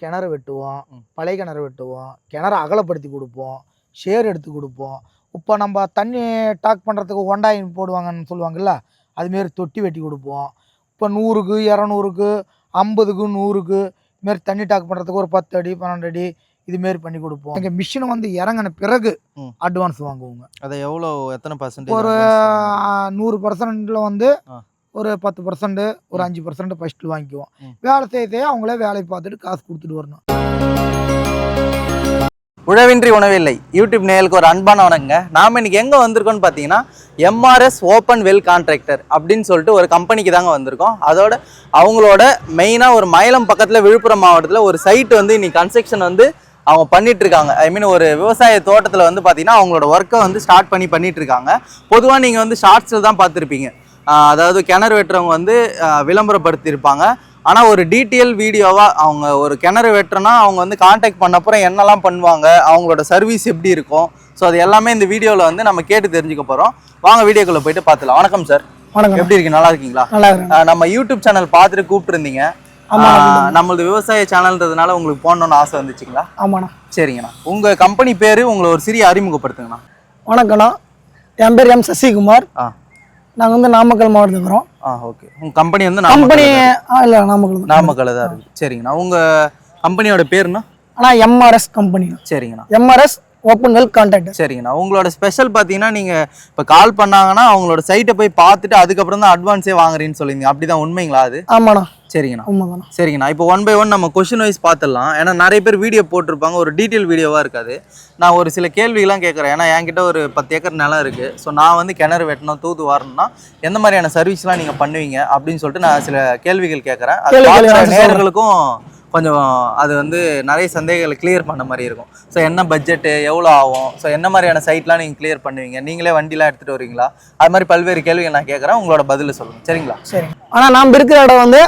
கிணறு வெட்டுவோம். பழைய கிணறு வெட்டுவோம் கிணறு அகலப்படுத்தி கொடுப்போம் ஷேர் எடுத்து கொடுப்போம் இப்போ நம்ம தண்ணி டாக் பண்ணுறதுக்கு ஒண்டாயின் போடுவாங்கன்னு சொல்லுவாங்கல்ல அதுமாரி தொட்டி வெட்டி கொடுப்போம் இப்போ நூறுக்கு இரநூறுக்கு ஐம்பதுக்கு நூறுக்கு இதுமாரி தண்ணி டாக் பண்ணுறதுக்கு ஒரு பத்து அடி பன்னெண்டு அடி இதுமாரி பண்ணி கொடுப்போம் எங்கள் மிஷினை வந்து இறங்கின பிறகு. அட்வான்ஸ் வாங்குவோங்க அதை எவ்வளோ எத்தனை பர்சன்டேஜ் ஒரு நூறு பர்சன்ட்ல வந்து. ஒரு பத்து பர்சன்ட் ஒரு. அஞ்சு பர்சன்ட் ஃபர்ஸ்ட் வாங்கிக்குவோம். வேலை செய்ய செய்ய அவங்களே வேலையை பார்த்துட்டு காசு கொடுத்துட்டு வரணும். உழவின்றி உணவில்லை. யூடியூப் நேயலுக்கு ஒரு அன்பான வணக்கங்க. நாம இன்னைக்கு எங்க வந்திருக்கோம்னு பார்த்தீங்கன்னா எம்ஆர்எஸ் ஓப்பன் வெல் கான்ட்ராக்டர் அப்படின்னு சொல்லிட்டு ஒரு கம்பெனிக்கு தாங்க வந்திருக்கோம். அதோட அவங்களோட மெயினாக ஒரு மயிலம் பக்கத்தில் விழுப்புரம் மாவட்டத்தில் ஒரு சைட் வந்து இன்னைக்கு கன்ஸ்ட்ரக்ஷன் வந்து அவங்க பண்ணிட்டு இருக்காங்க. ஐ மீன் ஒரு விவசாய தோட்டத்தில் வந்து பார்த்தீங்கன்னா அவங்களோட ஒர்க்கை வந்து ஸ்டார்ட் பண்ணி பண்ணிட்டு இருக்காங்க. பொதுவாக நீங்கள் வந்து ஷார்ட்ஸில் தான் பார்த்துருப்பீங்க. அதாவது கிணறு வெட்டுறவங்க வந்து விளம்பரப்படுத்தியிருப்பாங்க. ஆனால் ஒரு டீட்டெயில் வீடியோவாக அவங்க ஒரு கிணறு வெட்டுறனா அவங்க வந்து காண்டாக்ட் பண்ண அப்புறம் என்னெல்லாம் பண்ணுவாங்க அவங்களோட சர்வீஸ் எப்படி இருக்கும். ஸோ அது எல்லாமே இந்த வீடியோவில் வந்து நம்ம கேட்டு தெரிஞ்சுக்க போகிறோம் வாங்க வீடியோக்குள்ளே போயிட்டு பார்த்துலாம் வணக்கம் சார் வணக்கம். எப்படி இருக்கீங்க நல்லா இருக்கீங்களா? நல்லா நம்ம யூடியூப் சேனல் பார்த்துட்டு கூப்பிட்டுருந்தீங்க. நம்மளது விவசாய சேனல்ன்றதுனால உங்களுக்கு போடணும்னு ஆசை வந்துச்சுங்களா? ஆமாண்ணா. சரிங்கண்ணா. உங்கள் கம்பெனி பேர் உங்களை ஒரு சிறிய அறிமுகப்படுத்துங்கண்ணா. வணக்கண்ணா என் பேர் எம் சசிகுமார். ஆ. நாங்கள் வந்து நாமக்கல் மாவட்டத்தில் இருக்கிறோம் ஆ ஓகே உங்கள் கம்பெனி வந்து கம்பெனி இல்லை நாமக்கல் தான். நாமக்கல் தான் இருக்கு. சரிங்கண்ணா. உங்கள் கம்பெனியோட பேருண்ணா? ஆனால் எம்ஆர்எஸ் கம்பெனி சரிங்கண்ணா. எம்ஆர்எஸ் ஓப்பன் வெல் கான்ட்ராக்டர் சரிங்கண்ணா. உங்களோட ஸ்பெஷல் பார்த்தீங்கன்னா நீங்கள் இப்போ கால் பண்ணாங்கன்னா அவங்களோட சைட்டை போய் பார்த்துட்டு அதுக்கப்புறம் தான் அட்வான்ஸே வாங்குறீன்னு சொல்லியிருந்தீங்க. அப்படிதான் உண்மைங்களா அது? ஆமாண்ணா. சரிங்கண்ணா. உண்மைதாண்ணா. சரிங்கண்ணா. இப்போ ஒன் பை ஒன் நம்ம கொஷின் வைஸ் பார்த்துடலாம். ஏன்னா நிறைய பேர் வீடியோ போட்டிருப்பாங்க. ஒரு டீட்டெயில் வீடியோவாக இருக்காது. நான் ஒரு சில கேள்விகள்லாம் கேட்குறேன். ஏன்னா என்கிட்ட ஒரு பத்து ஏக்கர் நிலம் இருக்குது ஸோ நான் வந்து கிணறு வெட்டணும் தூது வரணும்னா எந்த மாதிரியான சர்வீஸ்லாம் நீங்கள் பண்ணுவீங்க? அப்படின்னு சொல்லிட்டு நான் சில கேள்விகள் கேட்குறேன். அது கேள்வி கொஞ்சம் அது வந்து நிறைய சந்தேகங்களை கிளியர் பண்ண மாதிரி இருக்கும். ஸோ என்ன பட்ஜெட்டு எவ்வளோ ஆகும்? ஸோ என்ன மாதிரியான சைட்லாம் நீங்கள் கிளியர் பண்ணுவீங்க? நீங்களே வண்டிலாம் எடுத்துகிட்டு வருவீங்களா? அது மாதிரி பல்வேறு கேள்விகள் நான் கேட்குறேன். உங்களோட பதில் சொல்லுங்கள் சரிங்களா? சரி. ஆனால் நாம் இருக்கிற இடம் வந்து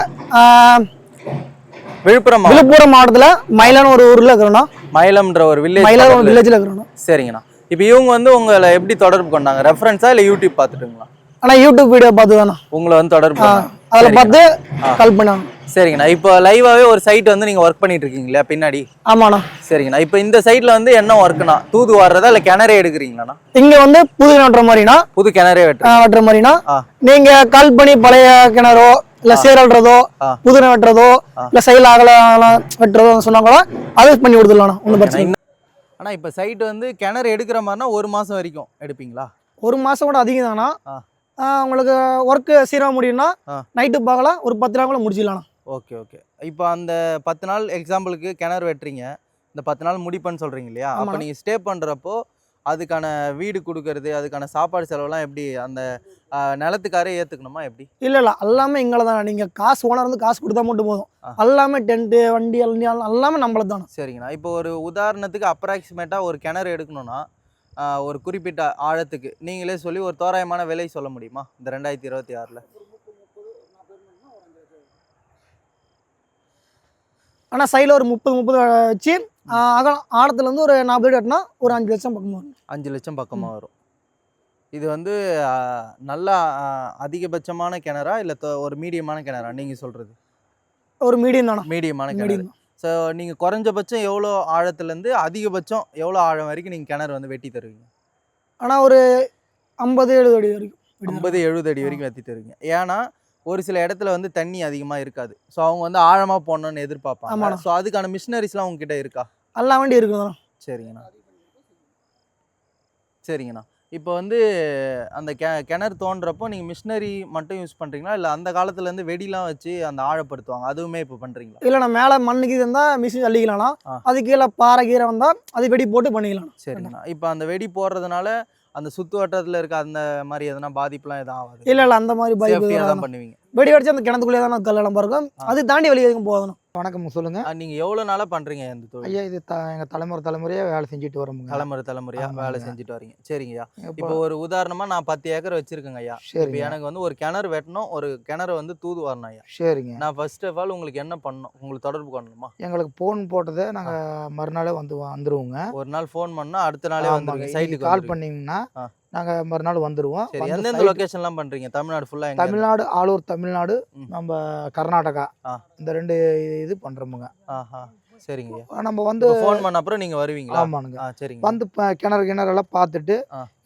விழுப்புரம் விழுப்புரம் மாவட்டத்தில் மயிலான ஒரு ஊரில் இருக்கிறோண்ணா. மயிலம்ன்ற ஒரு மயிலான ஒரு வில்லேஜ் வில்லேஜில் இருக்கிறோண்ணா. சரிங்கண்ணா. இப்போ இவங்க வந்து உங்களை எப்படி தொடர்பு கொண்டாங்க? ரெஃபரன்ஸா இல்லை யூடியூப் பார்த்துட்டுங்களா? ஆனால் யூடியூப் வீடியோ பார்த்து தானே உங்களை வந்து தொடர்பு. அதில் பார்த்து. கால் பண்ணாங்க சரிங்கண்ணா. இப்போ லைவாவே ஒரு சைட் வந்து நீங்க ஒர்க் பண்ணிட்டு இருக்கீங்க இல்லையா பின்னாடி? ஆமாண்ணா. சரிங்கண்ணா. இப்போ இந்த சைட்ல வந்து என்ன ஒர்க்குண்ணா தூது வர்றதா இல்லை கிணறே எடுக்கிறீங்களாண்ணா? இங்க வந்து புது கிணற்ற மாதிரினா புது கிணறே வெட்டுறீங்க ஆஹ், வெட்டுற மாதிரினா. நீங்க கால் பண்ணி பழைய கிணறோ இல்ல சேரல்றதோ. புது வெட்டுறதோ இல்ல சைல அகல வெட்டுறதோ சொன்னாங்களோ அது பண்ணி கொடுத்துடலாம் ஒன்றும் பிரச்சனை ஆனா இப்போ சைட் வந்து கிணறு எடுக்கிற மாதிரினா ஒரு மாசம் வரைக்கும் எடுப்பீங்களா? ஒரு மாசம் கூட அதிகம் தானா. உங்களுக்கு ஒர்க்கு சீராக முடியும்னா. நைட்டு பார்க்கலாம் ஒரு பத்து நாள் கூட முடிச்சிடலாம் ஓகே ஓகே. இப்போ அந்த பத்து நாள் எக்ஸாம்பிளுக்கு கிணறு வெட்டுறீங்க. இந்த பத்து நாள் முடிப்பேன்னு சொல்றீங்க இல்லையா? அப்போ ஆமா. நீங்க ஸ்டே பண்றப்போ அதுக்கான வீடு கொடுக்கறது அதுக்கான சாப்பாடு செலவெல்லாம் எப்படி அந்த நிலத்துக்காரே ஏத்துக்கணுமா எப்படி? இல்ல இல்ல. எல்லாமே எங்களை தான் நீங்க காசு ஓனர் வந்து காசு கொடுத்தா மட்டும் போதும். எல்லாமே டென்ட்டு வண்டி எல்லாம் எல்லாமே நம்மளது தானே சரிங்கண்ணா. இப்போ ஒரு உதாரணத்துக்கு அப்ராக்சிமேட்டாக ஒரு கிணறு எடுக்கணும்னா ஒரு குறிப்பிட்ட ஆழத்துக்கு. நீங்களே சொல்லி ஒரு தோராயமான விலை சொல்ல முடியுமா? இந்த ரெண்டாயிரத்தி இருபத்தி ஆறில். ஆனா சைடில் ஒரு முப்பது முப்பது வச்சு அகலம் ஆழத்துல இருந்து ஒரு நாற்பது அடி வெட்டினா ஒரு அஞ்சு லட்சம் பக்கம் வரும். அஞ்சு லட்சம் பக்கமாக வரும். இது வந்து நல்லா அதிகபட்சமான கிணறா இல்லை ஒரு மீடியமான கிணறா? நீங்கள் சொல்கிறது ஒரு மீடியம் தானே? மீடியமான கிணறு. ஸோ நீங்கள் குறைஞ்சபட்சம் எவ்வளோ ஆழத்துலேருந்து அதிகபட்சம் எவ்வளோ ஆழம் வரைக்கும் நீங்கள் கிணறு வந்து வெட்டி தருவீங்க? ஆனா ஒரு ஐம்பது எழுபது அடி வரைக்கும். ஐம்பது எழுபது அடி வரைக்கும் வெட்டி தருவீங்க. ஏன்னா ஒரு சில இடத்துல வந்து தண்ணி அதிகமாக இருக்காது. ஸோ அவங்க வந்து ஆழமாக போடணும்னு எதிர்பார்ப்பாங்க. ஸோ அதுக்கான மிஷினரிஸ்லாம் உங்ககிட்ட இருக்கா? எல்லா வண்டி இருக்குதுண்ணா. சரிங்கண்ணா. சரிங்கண்ணா. இப்போ வந்து அந்த கெ கிணறு தோன்றப்போ நீங்கள் மிஷினரி மட்டும் யூஸ் பண்ணுறீங்களா இல்லை அந்த காலத்துலேருந்து வெடிலாம் வச்சு அந்த ஆழப்படுத்துவாங்க. அதுவுமே இப்போ பண்ணுறீங்களா இல்லைண்ணா மேலே மண்ணுக்கு இருந்தா மிஷின் அள்ளிக்கலாம்ண்ணா. ஆ. அது கீழே பாறை கீரை வந்தா அது வெடி போட்டு பண்ணிக்கலாம் சரிங்கண்ணா. இப்போ அந்த வெடி போடுறதுனால அந்த சுற்று வட்டத்தில் இருக்க அந்த மாதிரி எதனா பாதிப்புலாம் எதுவும் ஆகாது? இல்ல இல்ல அந்த மாதிரி சேஃப்டியாக தான் பண்ணுவீங்க. வெடி அடிச்சு அந்த கிணத்துக்குள்ளே தானே கல்லெல்லாம் இருக்கும். அது தாண்டி வெளியே எதுக்கும் போகணும் வணக்கம் சொல்லுங்க. நீங்கள் எவ்வளோ நாளாக பண்ணுறீங்க இந்த தொழில்? ஐயா இது த எங்கள் தலைமுறை தலைமுறையாக வேலை செஞ்சுட்டு வரோமுங்க. தலைமுறை தலைமுறையாக வேலை. செஞ்சுட்டு வரீங்க. சரிங்கய்யா. இப்போ ஒரு உதாரணமா நான் பத்து ஏக்கர் வச்சிருக்கேங்க ஐயா. இப்போ சரிங்க. எனக்கு வந்து ஒரு கிணறு வெட்டணும் ஒரு கிணறு வந்து தூது வரணும் ஐயா. சரிங்க. நான் ஃபர்ஸ்ட் ஆஃப் ஆல் உங்களுக்கு என்ன பண்ணணும்? உங்களுக்கு தொடர்பு பண்ணணுமா எங்களுக்கு ஃபோன் போட்டதை நாங்கள் மறுநாளே வந்து வந்துருவோங்க. ஒரு நாள் ஃபோன் பண்ணா அடுத்த நாளே ஆமாங்க. சைட்டுக்கு கால். பண்ணீங்கன்னா. நாங்கள் மறுநாள் வந்துடுவோம் சரி வந்து எந்தெந்த லொகேஷன்லாம் பண்றீங்க? தமிழ்நாடு ஃபுல்லா எங்க? தமிழ்நாடு ஆலூர் தமிழ்நாடு. நம்ம கர்நாடகா. இந்த ரெண்டு இது பண்ணுறோமுங்க சரிங்க. நம்ம வந்து ஃபோன் பண்ண அப்புறம் நீங்க வருவீங்களா? ஆமானுங்க ஆ சரிங்க. வந்து கிணறு கிணறு எல்லாம் பார்த்துட்டு.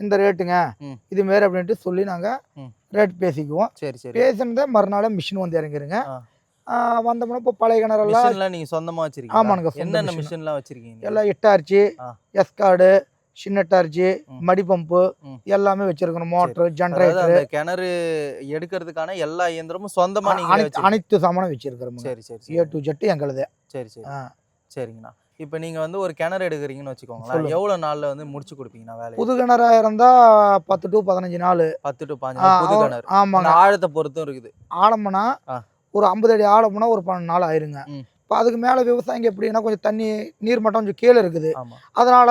இந்த ரேட்டுங்க. இது மாரி அப்படின்ட்டு சொல்லி நாங்கள். ரேட் பேசிக்குவோம். சரி சரி. பேசினதே மறுநாளே மிஷின் வந்து இறங்கிருங்க. வந்தோம்னா இப்போ பழைய கிணறெல்லாம் மிஷின்லாம் நீங்க சொந்தமா வச்சிருக்கீங்க ஆமானுங்க, சொந்த என்னென்ன. மிஷின்லாம் வச்சிருக்கீங்க? எல்லாம் எட்டார்ச்சி ஆ. எஸ்கார்டு சின்னட்டார்ச்சி ம். மடி பம்பு. எல்லாமே வச்சிருக்கணும். அதாவது ஜென்ரேட்டர். அந்த கிணறு எடுக்கிறதுக்கான எல்லா இயந்திரமும் சொந்தமா அனைத்து அனைத்து சாமானும் வச்சிருக்கிறோம் சரி சரி ஏ டு ஜெட்டு எங்களுது. சரி சரி. சரிங்கண்ணா. இப்போ நீங்க வந்து ஒரு கிணறு எடுக்கிறீங்கன்னு வச்சுக்கோங்களேன். எவ்வளவு நாள்ல வந்து முடிச்சு கொடுப்பீங்கண்ணா வேலையை? புது கிணறா இருந்தா பத்து டு பதினஞ்சு நாள். பத்து டு நாள் புது கிணறு. ஆமாங்க. ஆழத்தை பொறுத்தும் இருக்குது. ஆழம்னா. ஒரு ஐம்பது அடி ஆழம்னா ஒரு பன்னெண்டு நாள் ஆயிருங்க. இப்போ அதுக்கு மேலே விவசாயிங்க எப்படின்னா கொஞ்சம் தண்ணி நீர் மட்டம் கொஞ்சம் கீழே இருக்குது. அதனால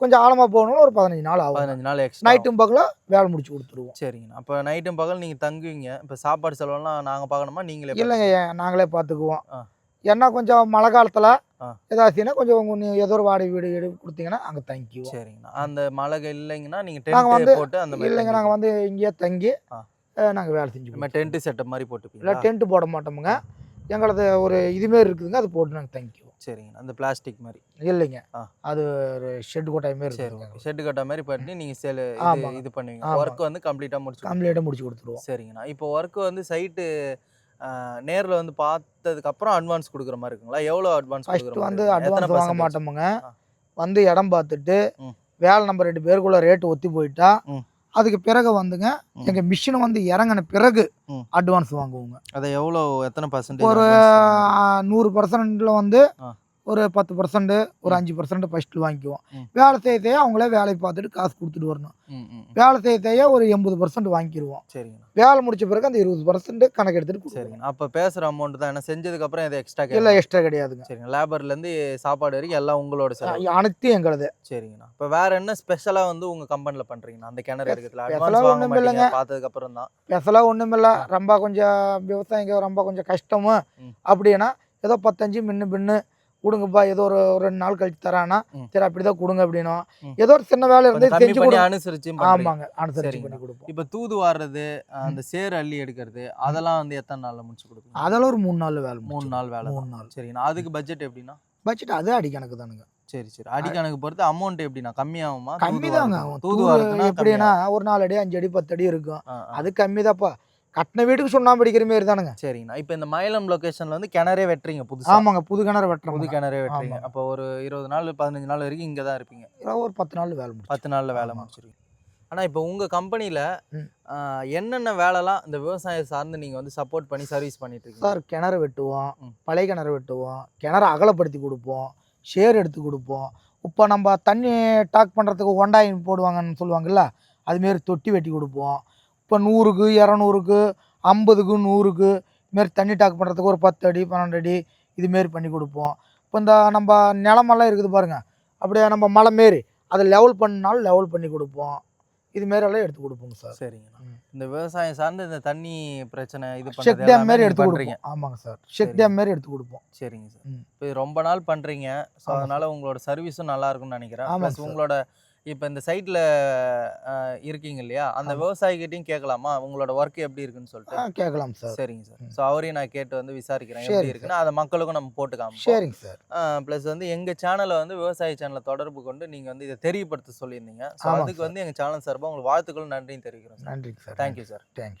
கொஞ்சம் ஆழமா போகணும்னு ஒரு பதினஞ்சு நாள் ஆகும். பதினஞ்சு நாள் எக்ஸ்ட்ரா நைட்டும் பகலும் வேலை முடிச்சு கொடுத்துருவோம். சரிங்கண்ணா. அப்போ நைட்டும் பகல் நீங்க தங்குவீங்க. இப்போ சாப்பாடு செலவெல்லாம் நாங்க பார்க்கணுமா? நீங்களே இல்லைங்க நாங்களே பார்த்துக்குவோம். ஏன்னா கொஞ்சம் மழை காலத்தில். ஏதாச்சுன்னா கொஞ்சம் ஏதோ ஒரு வாடகை வீடு வீடு கொடுத்தீங்கன்னா அங்கே தங்கிக்குவோம். சரிங்கண்ணா. அந்த மழை இல்லைங்கன்னா நீங்க நாங்க டென்ட் வந்து- போட்டு அந்த இல்லைங்க நாங்கள் வந்து இங்கேயே தங்கி. நாங்கள் வேலை செஞ்சு நம்ம டென்ட் செட்டப் மாதிரி இல்லை போட்டுப்பீங்களா டென்ட் போட மாட்டோமுங்க. எங்களது ஒரு இதுமாரி இருக்குதுங்க அது போட்டு நாங்கள் தங்கிக்குவோம். சரிங்கண்ணா அந்த பிளாஸ்டிக் மாதிரி இல்லைங்க. ஆ. அது ஒரு ஷெட் கொட்டாய் மாரி சரி இருக்குங்க. ஷெட்டு கட்ட மாதிரி பண்ணி நீங்க சேல் இது பண்ணுவீங்க. ஒர்க் வந்து கம்ப்ளீட்டா முடிச்சு கம்ப்ளீட்டாக முடிச்சு கொடுத்துருவோம். சரிங்கண்ணா இப்போ ஒர்க் வந்து சைட்டு நேர்ல வந்து பார்த்ததுக்கு அப்புறம் அட்வான்ஸ் கொடுக்குற மாதிரி இருக்குங்களா? எவ்வளோ அட்வான்ஸ் ஃபர்ஸ்ட் வந்து அட்வான்ஸ் வாங்க மாட்டோமுங்க. வந்து இடம் பார்த்துட்டு ம். வேலை நம்ம ரெண்டு பேருக்குள்ள ரேட்டு ஒத்தி போயிட்டா ம். அதுக்கு பிறகு வந்துங்க. எங்கள் மிஷின் வந்து இறங்கின பிறகு. அட்வான்ஸ் வாங்குவோங்க அதை எவ்வளோ எத்தனை பர்சன்டேஜ் ஒரு நூறு பர்சன்ட்ல வந்து. ஒரு பத்து பர்சன்ட் ஒரு. அஞ்சு பர்சன்ட் ஃபர்ஸ்ட் வாங்கிக்குவோம். வேலை செய்ய செய்ய அவங்களே வேலையை பார்த்துட்டு காசு கொடுத்துட்டு வரணும். வேலை செய்ய செய்ய ஒரு எண்பது பர்சன்ட் வாங்கிக்கிடுவோம் சரிங்கண்ணா. வேலை முடிச்ச பிறகு அந்த இருபது பர்சன்ட் கணக்கு எடுத்துட்டு சரிங்கண்ணா. அப்போ பேசுகிற அமௌண்ட் தான். ஏன்னா செஞ்சதுக்கு அப்புறம் எது எக்ஸ்ட்ரா இல்லை எக்ஸ்ட்ரா கிடையாதுங்க. சரிங்க. லேபர்லேருந்து சாப்பாடு வரைக்கும் எல்லாம் உங்களோட செலவு. அனைத்தும் எங்களது. சரிங்கண்ணா. இப்போ வேற என்ன ஸ்பெஷலாக வந்து உங்க கம்பெனியில் பண்றீங்கண்ணா? அந்த கிணறு எடுக்கிறதுல special அட்வான்ஸ் வாங்க மாட்டீங்க. பார்த்ததுக்கு அப்புறம் தான். பெசலாக ஒன்றும் இல்லை ரொம்ப கொஞ்சம் விவசாயிங்க ரொம்ப கொஞ்சம் கஷ்டமு ம். அப்படின்னா ஏதோ பத்தஞ்சு மின்னு பின்னு கொடுங்கப்பா ஏதோ ஒரு ரெண்டு நாள் கழிச்சு தரானா. சரி அப்படிதான் கொடுங்க அப்படின்னும். ம். ஏதோ ஒரு சின்ன வேலை இருந்து செஞ்சு பண்ணி கொடுங்க. அனுசரிச்சு ஆமாங்க அனுசரிச்சு. பண்ணி கொடுப்போம். இப்போ தூது வாடுறது அந்த சேர் அள்ளி எடுக்கிறது அதெல்லாம் வந்து எத்தனை நாள்ல முடிச்சு கொடுப்பீங்க? அதெல்லாம் ஒரு மூணு நாள் வேலை மூணு நாள் வேலை மூணு. நாள். சரிங்கண்ணா அதுக்கு பட்ஜெட் எப்படின்னா? பட்ஜெட் அது அடி கணக்கு தானுங்க. சரி சரி. அடிக்கணக்கு பொறுத்து அமௌண்ட் எப்படின்னா? கம்மியாகுமா? கம்மி தாங்க? தூது எப்படின்னா ஒரு நாலு அடி அஞ்சு அடி பத்து அடி இருக்கும். அது கம்மி தான்ப்பா கட்டின வீட்டுக்கு சுண்ணாம்பு அடிக்கிற மாரி தானுங்க. சரிங்கண்ணா. இப்போ இந்த மயிலம் லொகேஷன்ல வந்து கிணறே வெட்டுறீங்க புதுசா? ஆமாங்க புது கிணறு புது வெட்டுறோம் கிணறே வெட்டுறீங்க. அப்போ ஒரு இருபது நாள் பதினஞ்சு நாள் வரைக்கும் இங்க தான் இருப்பீங்க? ஒரு பத்து நாள் வேலை பத்து நாள்ல வேலை ஆமா. முடிச்சிருவீங்க ஆனா இப்போ உங்க கம்பெனில ம். என்னென்ன வேலைலாம் இந்த விவசாயம் சார்ந்து நீங்க வந்து சப்போர்ட் பண்ணி சர்வீஸ் பண்ணிட்டு இருக்கீங்க? சார் கிணறு வெட்டுவோம். பழைய கிணறு வெட்டுவோம் கிணறு அகலப்படுத்தி கொடுப்போம் ஷேர் எடுத்து கொடுப்போம். இப்போ நம்ம தண்ணி டாக் பண்ணுறதுக்கு ஒண்டாயின் போடுவாங்கன்னு சொல்லுவாங்கல்ல அதுமாரி தொட்டி வெட்டி கொடுப்போம். இப்போ நூறுக்கு இரநூறுக்கு ஐம்பதுக்கு நூறுக்கு இதுமாரி தண்ணி டாக் பண்ணுறதுக்கு ஒரு பத்து அடி பன்னெண்டு அடி இதுமாரி பண்ணி கொடுப்போம். இப்போ இந்த நம்ம நிலமெல்லாம் இருக்குது பாருங்க. அப்படியே நம்ம மலை மாரி அதை லெவல் பண்ணாலும் லெவல் பண்ணி கொடுப்போம். இதுமாரி எல்லாம் எடுத்து கொடுப்போங்க சார். சரிங்கண்ணா. ம். இந்த விவசாயம் சார்ந்து இந்த தண்ணி பிரச்சனை இது பண்றது டேம் மாரி எடுத்து கொடுப்போம். ஆமாங்க சார். சரி. டேம் மாரி எடுத்து கொடுப்போம். சரிங்க சார். இப்போ ரொம்ப நாள் பண்றீங்க. ஸோ அதனால உங்களோட சர்வீஸும் நல்லா இருக்கும்னு நினைக்கிறேன். சார். உங்களோட இப்போ இந்த சைட்ல இருக்கீங்க இல்லையா? அந்த. விவசாயிகிட்டையும் கேட்கலாமா? உங்களோட ஒர்க் எப்படி இருக்குன்னு சொல்லிட்டு? கேட்கலாம் சார். சரிங்க சார். ஸோ அவரையும் நான் கேட்டு வந்து விசாரிக்கிறேன். எப்படி இருக்குன்னு அதை மக்களுக்கும் நம்ம போட்டு காமிப்போம் சரிங்க சார். ப்ளஸ் வந்து எங்கள் சேனலை வந்து விவசாய சேனலை தொடர்பு கொண்டு நீங்கள் வந்து இதை தெரியப்படுத்த சொல்லியிருந்தீங்க. ஸோ அதுக்கு. வந்து எங்கள் சேனல் சார்பாக உங்களுக்கு வாழ்த்துக்களும் நன்றியும் தெரிவிக்கிறோம் நன்றிங்க சார். Thank you sir thank you